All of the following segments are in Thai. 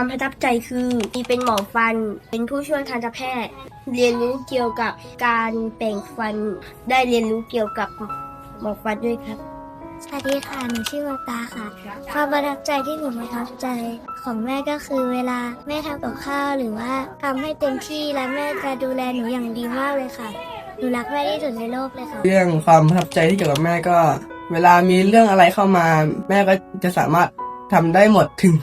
ความประทับใจคือมีเป็นหมอฟัน เป็นผู้ช่วยทันตแพทย์ เรียนรู้เกี่ยวกับการแปรงฟัน ได้เรียนรู้เกี่ยวกับหมอฟันด้วยครับ สวัสดีค่ะ หนูชื่อวาตาค่ะ ความประทับใจที่หนูประทับใจของแม่ก็คือเวลาแม่ทำกับข้าวหรือว่าทำให้เต็มที่และแม่จะดูแลหนูอย่างดีมากเลยค่ะ หนูรักแม่ที่สุดในโลกเลยค่ะ เรื่องความประทับใจที่เกี่ยวกับแม่ก็ เวลามีเรื่องอะไรเข้ามา แม่ก็จะสามารถทำได้หมดถึง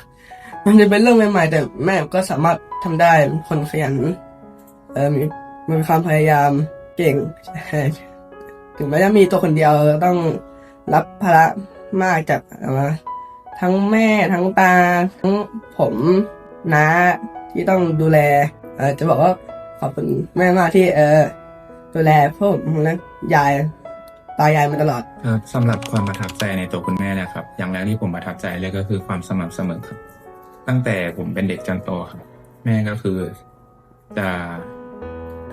มันจะเป็นเรื่องใหม่ๆ แต่แม่ก็สามารถทำได้คนขยันเออมีมีความพยายามเก่งถึงแม้จะมีตัวคนเดียวต้องรับภาระมากจากอะไรทั้งแม่ทั้งตาทั้งผมน้าที่ต้องดูแลเออจะบอกว่าขอบคุณแม่มากที่เออดูแลพวกผมและยายตายายมาตลอดครับสำหรับความประทับใจในตัวคุณแม่นะครับ อย่างแรกที่ผมประทับใจเลยก็คือความสม่ำเสมอครับ ตั้งแต่ผมเป็นเด็กจนโตครับ แม่ก็คือจะ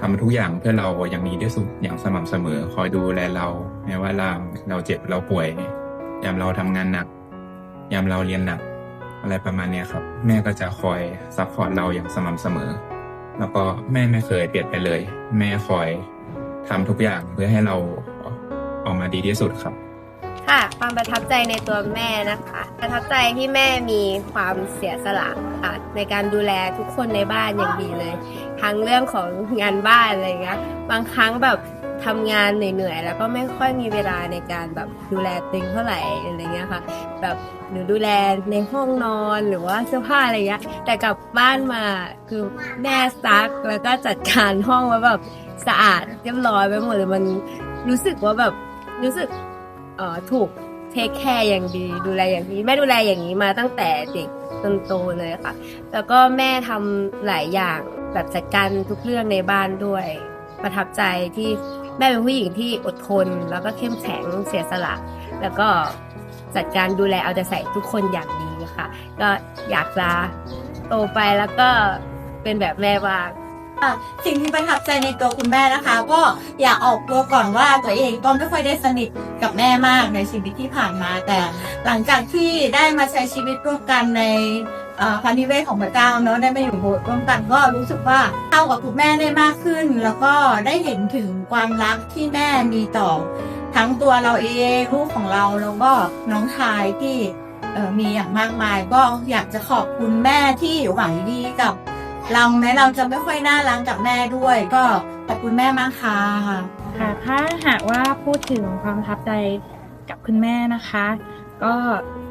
ทำทุกอย่างเพื่อเราอย่างดีที่สุดอย่างสม่ำเสมอ คอยดูแลเราแม้ว่าเราเราเจ็บเราป่วย ยามเราทำงานหนัก ยามเราเรียนหนัก อะไรประมาณนี้ครับ แม่ก็จะคอยซัพพอร์ตเราอย่างสม่ำเสมอ แล้วก็แม่ไม่เคยเปลี่ยนไปเลย แม่คอยทำทุกอย่างเพื่อให้เราออกมาดีที่สุดครับ ค่ะ ความประทับใจในตัวแม่นะคะ ประทับใจที่แม่มีความเสียสละค่ะในการดูแลทุกคนในบ้านอย่างดีเลย ทั้งเรื่องของงานบ้านอะไรเงี้ยบางครั้งแบบทำงานเหนื่อยๆ แล้วก็ไม่ค่อยมีเวลาในการแบบดูแลตัวเองเท่าไหร่อะไรเงี้ยค่ะ แบบหรือดูแลในห้องนอนหรือว่าเสื้อผ้าอะไรเงี้ย แต่กลับบ้านมาคือแม่ซักแล้วก็จัดการห้องไว้แบบสะอาดเรียบร้อยไปหมดเลยมันรู้สึกว่าแบบรู้สึก ถูกเทคแคร์อย่างดีดูแลอย่างดีแม่ดูแลอย่างนี้มาตั้งแต่เด็กจนโตเลยค่ะ แล้วก็แม่ทำหลายอย่างแบบจัดการทุกเรื่องในบ้านด้วย ประทับใจที่แม่เป็นผู้หญิงที่อดทน แล้วก็เข้มแข็งเสียสละ แล้วก็จัดการดูแลเอาใจใส่ทุกคนอย่างดีค่ะ ก็อยากจะโตไปแล้วก็เป็นแบบแม่บ้าง สิ่งที่ประทับใจในตัวคุณแม่นะคะ ก็อยากออกตัวก่อนว่าตัวเองก็ไม่ค่อยได้สนิทกับแม่มากในชีวิตที่ผ่านมา แต่หลังจากที่ได้มาใช้ชีวิตร่วมกันในเอ่อพันธิเวศของพระเจ้าเนาะได้มาอยู่โบสถ์ร่วมกันก็รู้สึกว่าเข้ากับคุณแม่ได้มากขึ้น แล้วก็ได้เห็นถึงความรักที่แม่มีต่อทั้งตัวเราเองลูกของเราแล้วก็น้องชายที่มีอย่างมากมาย ก็อยากจะขอบคุณแม่ที่หวังดีกับ เราแม้เราจะไม่ค่อยน่ารักกับแม่ด้วย ก็ขอบคุณแม่มากค่ะค่ะถ้าหากว่าพูดถึงความประทับใจกับคุณแม่นะคะ ก็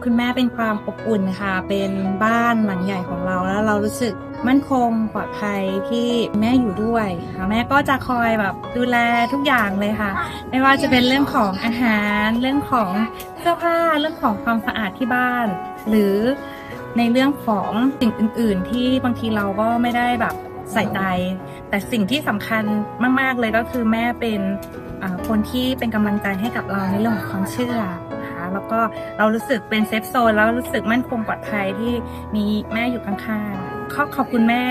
คุณแม่เป็นความอบอุ่นค่ะ เป็นบ้านหลังใหญ่ของเราแล้วเรารู้สึกมั่นคงปลอดภัยที่แม่อยู่ด้วยค่ะแม่ก็จะคอยแบบดูแลทุกอย่างเลยค่ะ ไม่ว่าจะเป็นเรื่องของอาหาร เรื่องของเสื้อผ้าเรื่องของความสะอาดที่บ้าน หรือ ในเรื่องของสิ่งอื่น ๆ ที่บางทีเราก็ไม่ได้แบบใส่ใจ แต่สิ่งที่สำคัญมาก ๆ เลยก็คือแม่เป็นคนที่เป็นกำลังใจให้กับเราในเรื่องของความเชื่อนะคะแล้วก็เรารู้สึกเป็นเซฟโซนแล้วรู้สึกมั่นคงปลอดภัยที่มีแม่อยู่ข้างๆขอขอบคุณแม่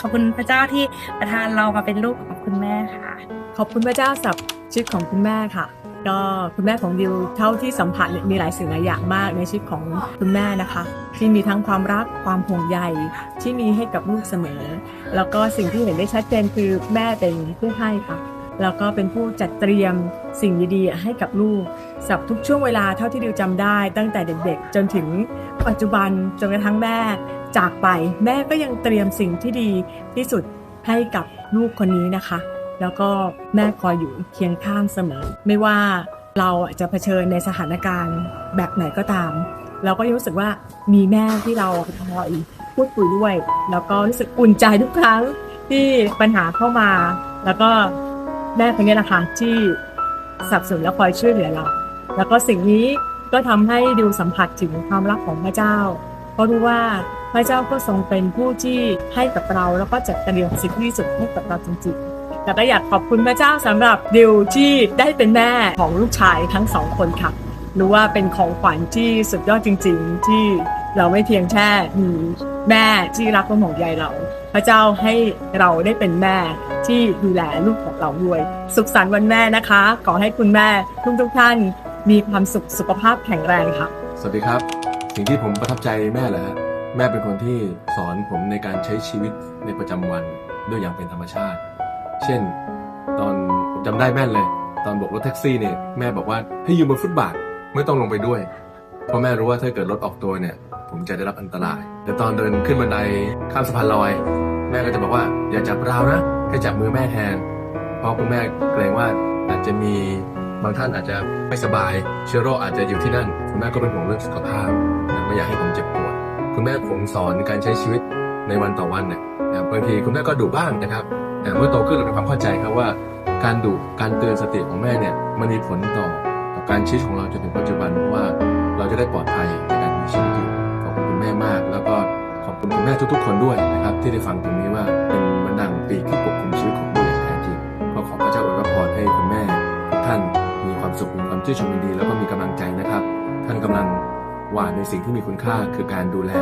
ขอบคุณพระเจ้าที่ประทานเรามาเป็นลูกของคุณแม่ค่ะ ขอบคุณพระเจ้าสำหรับชีวิตของคุณแม่ค่ะ ก็คุณแม่ของดิวเท่าที่สัมผัสมีหลายสิ่งหลายอย่างมากในชีวิตของคุณแม่นะคะ ที่มีทั้งความรักความห่วงใยที่มีให้กับลูกเสมอ แล้วก็สิ่งที่เห็นได้ชัดเจนคือแม่เป็นผู้ให้ค่ะแล้วก็เป็นผู้จัดเตรียมสิ่งดีๆให้กับลูกสับทุกช่วงเวลาเท่าที่ดิวจำได้ ตั้งแต่เด็กๆ จนถึงปัจจุบันจนกระทั่งแม่จากไป แม่ก็ยังเตรียมสิ่งที่ดีที่สุดให้กับลูกคนนี้นะคะ แล้วก็แม่คอยอยู่เคียงข้างเสมอ ไม่ว่าเราอะจะเผชิญในสถานการณ์แบบไหนก็ตาม เราก็ยังรู้สึกว่ามีแม่ที่เราคอยพูดคุยด้วย แล้วก็รู้สึกอุ่นใจทุกครั้งที่ปัญหาเข้ามา แล้วก็แม่คนนี้แหละคะที่สับสนและคอยช่วยเหลือเรา แล้วก็สิ่งนี้ก็ทำให้ดิวสัมผัสถึงความรักของพระเจ้า เพราะรู้ว่าพระเจ้าก็ทรงเป็นผู้ที่ให้กับเรา แล้วก็จัดเตรียมสิ่งที่ดีที่สุดให้กับเราจริงๆ แต่ก็อยากขอบคุณพระเจ้าสำหรับดิวที่ได้เป็นแม่ของลูกชายทั้งสองคนค่ะรู้ว่าเป็นของขวัญที่สุดยอดจริง ๆ ที่เราไม่เพียงแค่มีแม่ที่รักและห่วงใยเรา พระเจ้าให้เราได้เป็นแม่ที่ดูแลลูกของเราด้วย สุขสันต์วันแม่นะคะ ขอให้คุณแม่ทุกทุกๆท่านมีความสุขสุขภาพแข็งแรงค่ะ สวัสดีครับ สิ่งที่ผมประทับใจแม่เหรอฮะแม่เป็นคนที่สอนผมในการใช้ชีวิตในประจำวันด้วยอย่างเป็นธรรมชาติ เช่น ตอนผมจำได้แม่นเลย ตอนโบกรถแท็กซี่เนี่ยแม่บอกว่าให้ยืนบนฟุตบาทไม่ต้องลงไปด้วย เพราะแม่รู้ว่าถ้าเกิดรถออกตัวเนี่ย ผมจะได้รับอันตราย แต่ตอนเดินขึ้นบันไดข้ามสะพานลอย แม่ก็จะบอกว่าอย่าจับราวนะให้จับมือแม่แทน เพราะคุณแม่เกรงว่าอาจจะมีบางท่านอาจจะไม่สบาย เชื้อโรคอาจจะอยู่ที่นั่น คุณแม่ก็เป็นห่วงเรื่องสุขภาพไม่อยากให้ผมเจ็บปวด คุณแม่ผมสอนการใช้ชีวิตในวันต่อวันเนี่ยบางทีคุณแม่ก็ดุบ้างนะครับ แต่เมื่อโตขึ้นเรามีความเข้าใจครับว่า การดุการเตือนสติของแม่เนี่ยมันมีผลต่อต่อการชีวิตของเราจนถึงปัจจุบันเพราะว่าเราจะได้ปลอดภัยในการมีชีวิตอยู่ขอบคุณแม่มาก แล้วก็ขอบคุณคุณแม่ทุกๆ คนด้วยนะครับ ที่ได้ฟังตรงนี้ว่าเป็นมือนดังปีกที่ปกคลุมชีวิตของลูกอย่างแท้จริงก็ขอพระเจ้าอวยพรให้คุณแม่ทุกท่านมีความสุขมีความชื่นชมยินดี แล้วก็มีกำลังใจนะครับ ท่านกำลังหวานในสิ่งที่มีคุณค่าคือการดูแล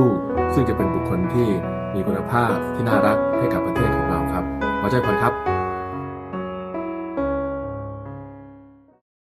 ลูกๆ ซึ่งจะเป็นบุคคลที่ มีคุณภาพที่น่ารักให้กับประเทศของเราครับขอใจพรครับ